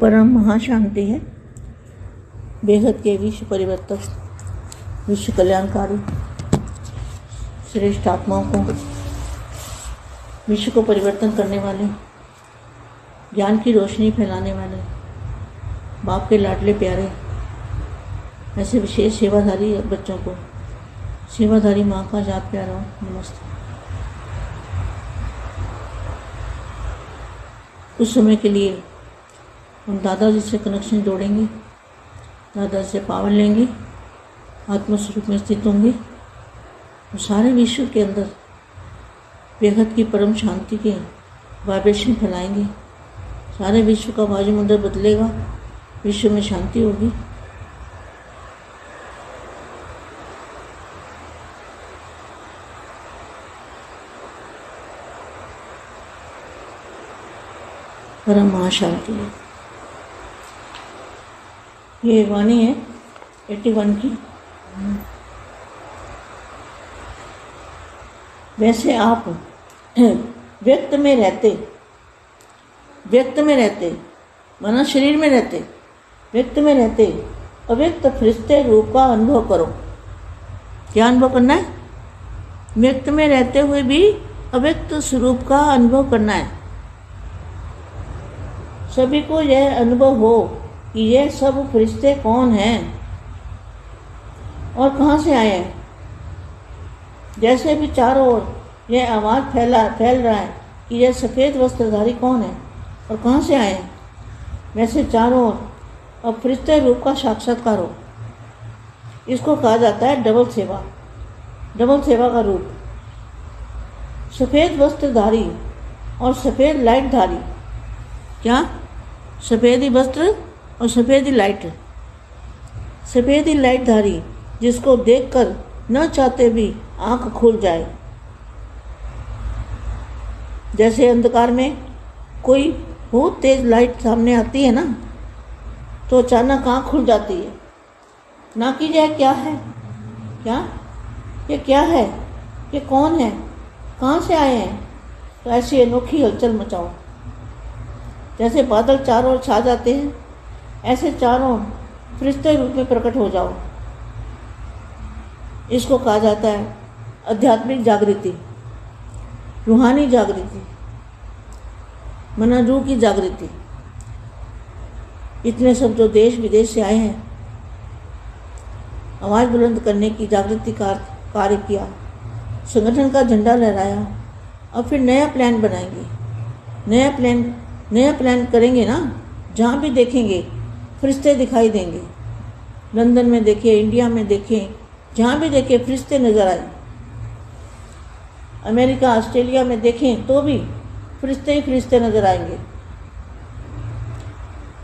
परम महाशांति है। बेहद के विश्व परिवर्तक, विश्व कल्याणकारी, श्रेष्ठ आत्माओं को, विश्व को परिवर्तन करने वाले, ज्ञान की रोशनी फैलाने वाले, बाप के लाडले प्यारे, ऐसे विशेष सेवाधारी बच्चों को, सेवाधारी माँ का याद प्यारा, नमस्ते। उस समय के लिए हम दादाजी से कनेक्शन जोड़ेंगे। दादाजी से पावर लेंगे, आत्मस्वरूप में स्थित होंगे। और सारे विश्व के अंदर बेहद की परम शांति के वाइब्रेशन फैलाएँगे। सारे विश्व का वायुमंडल बदलेगा, विश्व में शांति होगी। परम महाशांति। है ये वाणी है एट्टी वन की। वैसे आप व्यक्त में रहते, व्यक्त में रहते, माना शरीर में रहते, व्यक्त में रहते, अव्यक्त फरिश्ते रूप का अनुभव करो। क्या अनुभव करना है? व्यक्त में रहते हुए भी अव्यक्त स्वरूप का अनुभव करना है। सभी को यह अनुभव हो। कि यह सब फरिश्ते कौन हैं? और कहाँ से आए हैं? जैसे भी चारों ओर यह आवाज़ फैला, फैल रहा है कि यह सफ़ेद वस्त्रधारी कौन है? और कहाँ से आए हैं? वैसे चारों ओर अब फरिश्ते रूप का साक्षात्कार हो। इसको कहा जाता है डबल सेवा। डबल सेवा का रूप। सफ़ेद वस्त्रधारी और सफ़ेद लाइटधारी। क्या? सफ़ेदी वस्त्र और सफ़ेदी लाइट सफ़ेदी लाइटधारी जिसको देखकर न चाहते भी आँख खुल जाए। जैसे अंधकार में कोई बहुत तेज लाइट सामने आती है ना तो अचानक आँख खुल जाती है। ना कि यह क्या है? क्या? ये क्या है? ये कौन है? कहाँ से आए हैं? तो ऐसी अनोखी हलचल मचाओ। जैसे बादल चारों ओर छा जाते हैं ऐसे चारों फरिश्ते रूप में प्रकट हो जाओ। इसको कहा जाता है आध्यात्मिक जागृति, रूहानी जागृति मना रूह की जागृति। इतने सब जो देश विदेश से आए हैं, आवाज़ बुलंद करने की जागृति का कार्य किया, संगठन का झंडा लहराया और फिर नया प्लान बनाएँगे। नया प्लान नया प्लान करेंगे ना, जहाँ भी देखेंगे फरिश्ते दिखाई देंगे। लंदन में देखें, इंडिया में देखें, जहाँ भी देखें, फरिश्ते नज़र आए। अमेरिका, ऑस्ट्रेलिया में देखें तो भी फरिश्ते ही फरिश्ते नज़र आएँगे।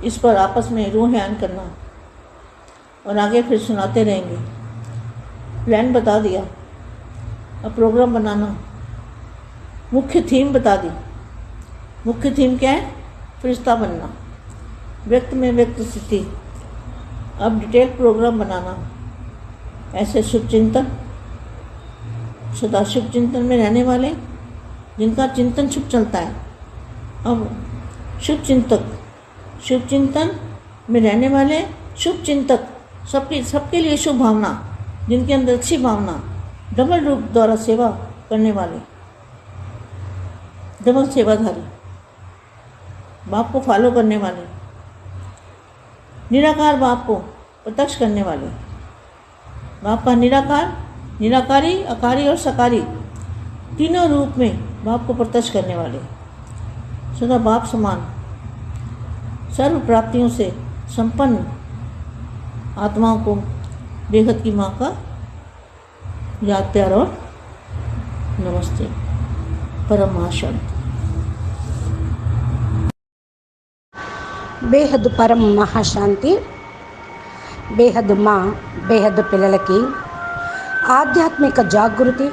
इस पर आपस में रूहान करना और आगे फिर सुनाते रहेंगे। प्लान बता दिया। अब प्रोग्राम बनाना। मुख्य थीम बता दी। मुख्य थीम क्या है? फरिश्ता बनना। व्यक्त में व्यक्त स्थिति। अब डिटेल प्रोग्राम बनाना। ऐसे शुभ चिंतन सदा शुभ चिंतन में रहने वाले, जिनका चिंतन शुभ चलता है। अब शुभ चिंतक, शुभ चिंतन में रहने वाले, शुभ चिंतक, सबके सबके लिए शुभ भावना, जिनके अंदर अच्छी भावना डबल रूप द्वारा सेवा करने वाले। डबल सेवाधारी, बाप को फॉलो करने वाले। निराकार बाप को प्रत्यक्ष करने वाले। बाप का निराकार, निराकारी, अकारी और सकारी तीनों रूप में बाप को प्रत्यक्ष करने वाले। सदा बाप समान। सर्व प्राप्तियों से संपन्न आत्माओं को बेहद की माँ का याद प्यार और नमस्ते। परम బేహద్ పరం మహాశాంతి. బేహద్ మా బేహద్దు పిల్లలకి. ఆధ్యాత్మిక జాగృతి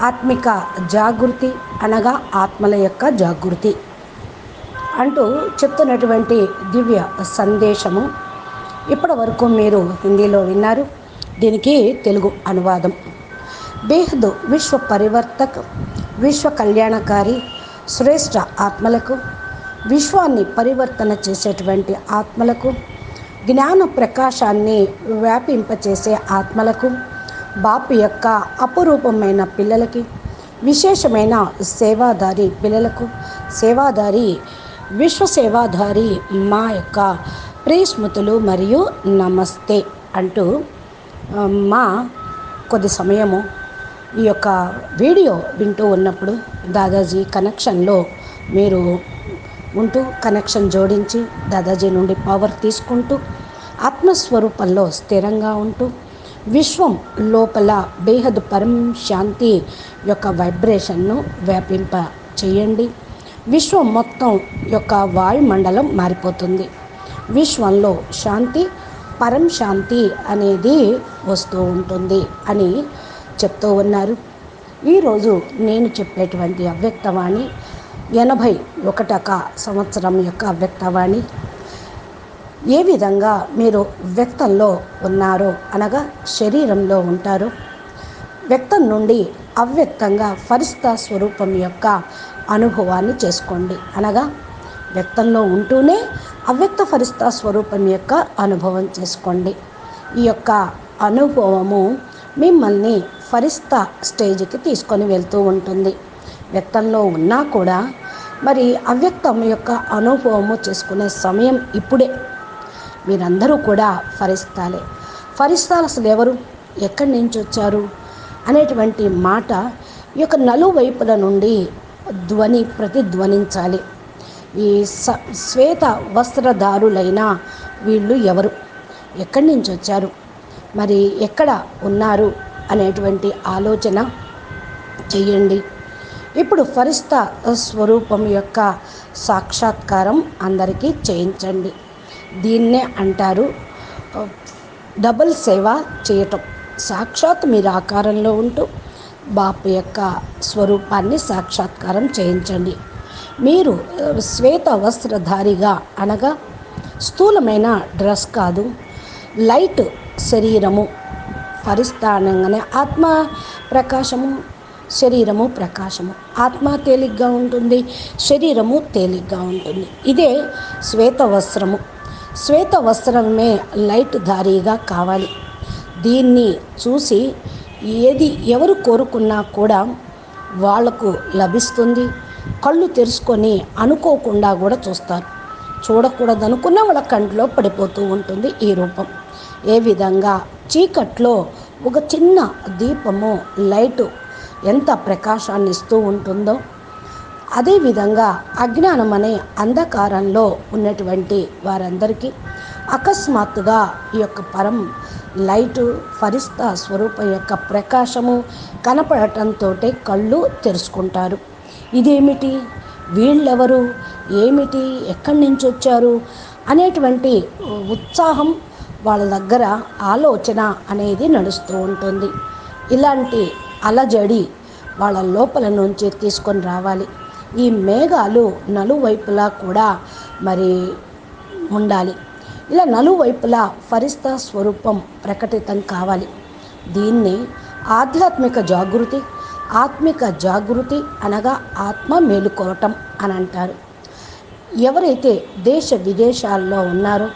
ఆత్మిక జాగృతి అనగా ఆత్మల యొక్క జాగృతి అంటూ చెప్తున్నటువంటి దివ్య సందేశము. ఇప్పటి వరకు మీరు హిందీలో విన్నారు. దీనికి తెలుగు అనువాదం. బేహదు విశ్వ పరివర్తక విశ్వ కళ్యాణకారి శ్రేష్ఠ ఆత్మలకు విశ్వాన్ని పరివర్తన చేసేటువంటి ఆత్మలకు జ్ఞాన ప్రకాశాన్ని వ్యాపింపచేసే ఆత్మలకు బాపు యొక్క అపురూపమైన పిల్లలకి విశేషమైన సేవాదారి పిల్లలకు సేవాదారి విశ్వసేవాదారి మా యొక్క ప్రియస్మృతులు మరియు నమస్తే అంటూ మా కొద్ది సమయము ఈ యొక్క వీడియో వింటూ ఉన్నప్పుడు దాదాజీ కనెక్షన్లో మీరు ఉంటూ కనెక్షన్ జోడించి దాదాజీ నుండి పవర్ తీసుకుంటూ ఆత్మస్వరూపంలో స్థిరంగా ఉంటూ విశ్వం లోపల బేహద్ పరం శాంతి యొక్క వైబ్రేషన్ను వ్యాపింప చేయండి. విశ్వం మొత్తం యొక్క వాయుమండలం మారిపోతుంది. విశ్వంలో శాంతి పరం శాంతి అనేది వస్తూ ఉంటుంది అని చెప్తూ ఉన్నారు. ఈరోజు నేను చెప్పేటువంటి అవ్యక్తవాణి ఎనభై ఒకటక సంవత్సరం యొక్క వ్యక్తవాణి. ఏ విధంగా మీరు వ్యక్తంలో ఉన్నారో అనగా శరీరంలో ఉంటారు. వ్యక్తం నుండి అవ్యక్తంగా ఫరిస్త స్వరూపం యొక్క అనుభవాన్ని చేసుకోండి. అనగా వ్యక్తంలో ఉంటూనే అవ్యక్త ఫరిస్త స్వరూపం యొక్క అనుభవం చేసుకోండి. ఈ యొక్క అనుభవము మిమ్మల్ని ఫరిస్త స్టేజ్కి తీసుకొని వెళ్తూ ఉంటుంది. వ్యక్తంలో ఉన్నా కూడా మరి అవ్యక్తం యొక్క అనుభవము చేసుకునే సమయం ఇప్పుడే. మీరందరూ కూడా ఫరిస్తాలే. ఫరిస్తాలు అసలు ఎవరు? ఎక్కడి నుంచి వచ్చారు? అనేటువంటి మాట ఈ యొక్క నలువైపుల నుండి ధ్వని ప్రతిధ్వనించాలి. ఈ స శ్వేత వస్త్రధారులైన వీళ్ళు ఎవరు? ఎక్కడి నుంచి వచ్చారు? మరి ఎక్కడ ఉన్నారు? అనేటువంటి ఆలోచన చేయండి. ఇప్పుడు ఫరిస్తా స్వరూపం యొక్క సాక్షాత్కారం అందరికీ చేయించండి. దీన్నే అంటారు డబుల్ సేవ చేయటం. సాక్షాత్ మీరు ఆకారంలో ఉంటూ బాపు యొక్క స్వరూపాన్ని సాక్షాత్కారం చేయించండి. మీరు శ్వేత వస్త్రధారిగా అనగా స్థూలమైన డ్రెస్ కాదు లైట్ శరీరము పరిస్థానంగానే ఆత్మ ప్రకాశము శరీరము ప్రకాశము. ఆత్మ తేలిగ్గా ఉంటుంది శరీరము తేలిగ్గా ఉంటుంది. ఇదే శ్వేత వస్త్రము. శ్వేత వస్త్రమే లైట్ ధారీగా కావాలి. దీన్ని చూసి ఏది ఎవరు కోరుకున్నా కూడా వాళ్ళకు లభిస్తుంది. కళ్ళు తెరుచుకొని అనుకోకుండా కూడా చూస్తారు. చూడకూడదు అనుకున్న వాళ్ళ కంట్లో పడిపోతూ ఉంటుంది ఈ రూపం. ఏ విధంగా చీకట్లో ఒక చిన్న దీపము లైటు ఎంత ప్రకాశాన్ని ఇస్తూ ఉంటుందో అదేవిధంగా అజ్ఞానం అనే అంధకారంలో ఉన్నటువంటి వారందరికీ అకస్మాత్తుగా ఈ యొక్క పరం లైటు ఫరిస్తా స్వరూపం యొక్క ప్రకాశము కనపడటంతో కళ్ళు తెరుచుకుంటారు. ఇదేమిటి? వీళ్ళెవరు? ఏమిటి? ఎక్కడి నుంచి వచ్చారు అనేటువంటి ఉత్సాహం వాళ్ళ దగ్గర ఆలోచన అనేది నడుస్తూ ఉంటుంది. ఇలాంటి అలజడి వాళ్ళ లోపల నుంచి తీసుకొని రావాలి. ఈ మేఘాలు నలువైపులా కూడా మరి ఉండాలి. ఇలా నలువైపులా ఫరిస్తా స్వరూపం ప్రకటితం కావాలి. దీన్ని ఆధ్యాత్మిక జాగృతి ఆత్మిక జాగృతి అనగా ఆత్మ మేలుకోవటం అని అంటారు. ఎవరైతే దేశ విదేశాల్లో ఉన్నారో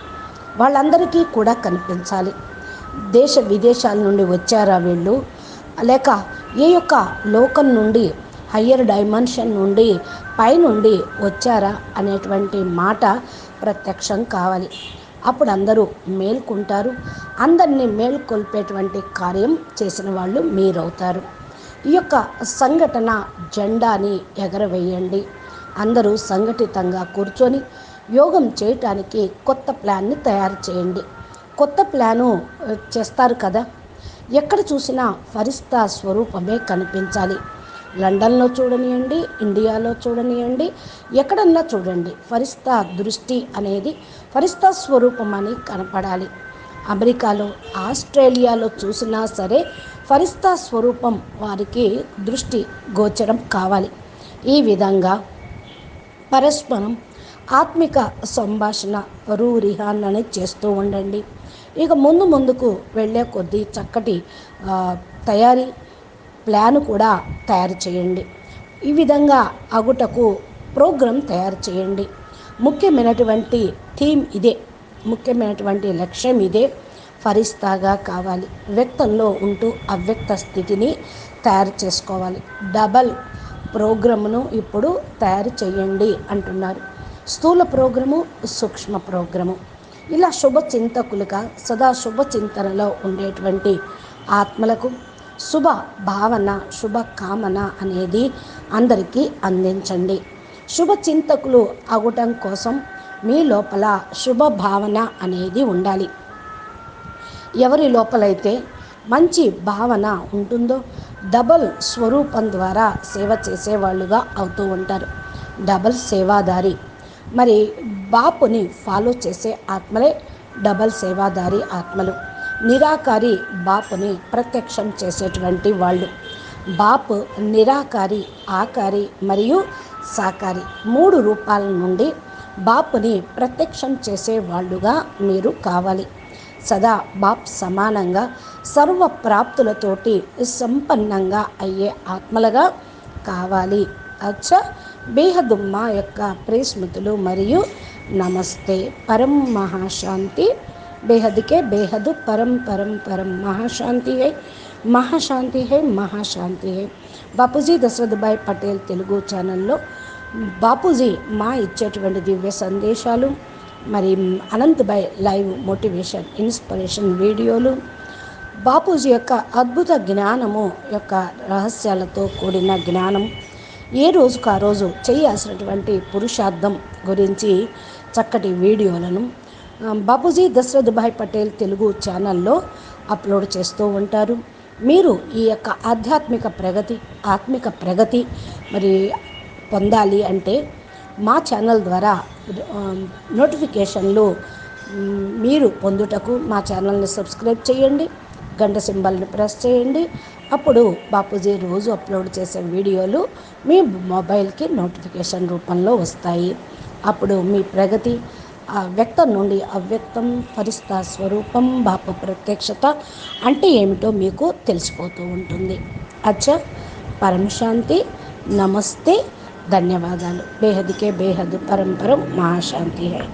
వాళ్ళందరికీ కూడా కనిపించాలి. దేశ విదేశాల నుండి వచ్చారా వీళ్ళు? లేక ఈ యొక్క లోకం నుండి హయ్యర్ డైమెన్షన్ నుండి పైనుండి వచ్చారా అనేటువంటి మాట ప్రత్యక్షం కావాలి. అప్పుడు అందరూ మేల్కొంటారు. అందరినీ మేల్కొల్పేటువంటి కార్యం చేసిన వాళ్ళు మీరవుతారు. ఈ యొక్క సంఘటన జెండాని ఎగరవేయండి. అందరూ సంఘటితంగా కూర్చొని యోగం చేయటానికి కొత్త ప్లాన్ని తయారు చేయండి. కొత్త ప్లాను చేస్తారు కదా. ఎక్కడ చూసినా ఫరిస్తా స్వరూపమే కనిపించాలి. లండన్లో చూడనియండి ఇండియాలో చూడనియండి ఎక్కడన్నా చూడండి. ఫరిస్తా దృష్టి అనేది ఫరిస్తా స్వరూపం అని కనపడాలి. అమెరికాలో ఆస్ట్రేలియాలో చూసినా సరే ఫరిస్తా స్వరూపం వారికి దృష్టి గోచరం కావాలి. ఈ విధంగా పరస్పరం ఆత్మిక సంభాషణ రూరిహాన్ అని చేస్తూ ఉండండి. ఇక ముందు ముందుకు వెళ్ళే కొద్దీ చక్కటి తయారీ ప్లాన్ కూడా తయారు చేయండి. ఈ విధంగా అగుటకు ప్రోగ్రాం తయారు చేయండి. ముఖ్యమైనటువంటి థీమ్ ఇదే. ముఖ్యమైనటువంటి లక్ష్యం ఇదే. ఫరిస్తాగా కావాలి. వ్యక్తంలో ఉంటూ అవ్యక్త స్థితిని తయారు చేసుకోవాలి. డబల్ ప్రోగ్రామును ఇప్పుడు తయారు చేయండి అంటున్నారు. స్థూల ప్రోగ్రాము సూక్ష్మ ప్రోగ్రాము. ఇలా శుభ చింతకులుగా సదా శుభ చింతనలో ఉండేటువంటి ఆత్మలకు శుభ భావన శుభ కామన అనేది అందరికీ అందించండి. శుభ చింతకులు అవ్వటం కోసం మీ లోపల శుభ భావన అనేది ఉండాలి. ఎవరి లోపలైతే మంచి భావన ఉంటుందో డబల్ స్వరూపం ద్వారా సేవ చేసేవాళ్ళుగా అవుతూ ఉంటారు. డబల్ సేవాదారి. మరి బాపుని ఫాలో చేసే ఆత్మలే డబల్ సేవాదారి ఆత్మలు. నిరాకారి బాపుని ప్రత్యక్షం చేసేటువంటి వాళ్ళు. బాపు నిరాకారి ఆకారి మరియు సాకారి మూడు రూపాల నుండి బాపుని ప్రత్యక్షం చేసే వాళ్ళుగా మీరు కావాలి. సదా బాప్ సమానంగా సర్వ ప్రాప్తులతోటి సంపన్నంగా అయ్యే ఆత్మలుగా కావాలి. అచ్చా బేహదు యొక్క ప్రేస్మృతులు మరియు నమస్తే. పరం మహాశాంతి. బేహద్కే బేహదు పరం పరం పరం మహాశాంతి hi. Mahashanti hi Mahashanti hi. Bapuji Dashrathbhai Patel Telugu ఛానల్లో బాపూజీ మా ఇచ్చేటువంటి దివ్య సందేశాలు మరి అనంతభాయ్ లైవ్ మోటివేషన్ ఇన్స్పిరేషన్ వీడియోలు బాపూజీ యొక్క అద్భుత జ్ఞానము యొక్క రహస్యాలతో కూడిన జ్ఞానం ఏ రోజుకు ఆ రోజు చేయాల్సినటువంటి పురుషార్థం గురించి చక్కటి వీడియోలను ఆ, బాపూజీ దశరథ్ భాయ్ పటేల్ తెలుగు ఛానల్లో అప్లోడ్ చేస్తూ ఉంటారు. మీరు ఈ యొక్క ఆధ్యాత్మిక ప్రగతి ఆత్మిక ప్రగతి మరి పొందాలి అంటే మా ఛానల్ ద్వారా నోటిఫికేషన్లు మీరు పొందుటకు మా ఛానల్ని సబ్స్క్రైబ్ చేయండి. గంట సింబల్ని ప్రెస్ చేయండి. అప్పుడు బాపూజీ రోజు అప్లోడ్ చేసే వీడియోలు మీ మొబైల్కి నోటిఫికేషన్ రూపంలో వస్తాయి. అప్పుడు మీ ప్రగతి ఆ వ్యక్తం నుండి అవ్యక్తం పరిస్థిత స్వరూపం బాపు ప్రత్యక్షత అంటే ఏమిటో మీకు తెలిసిపోతూ ఉంటుంది. అచ్చా పరమశాంతి నమస్తే ధన్యవాదాలు. బేహద్కే బేహద్ పరంపరం మహాశాంతి హై.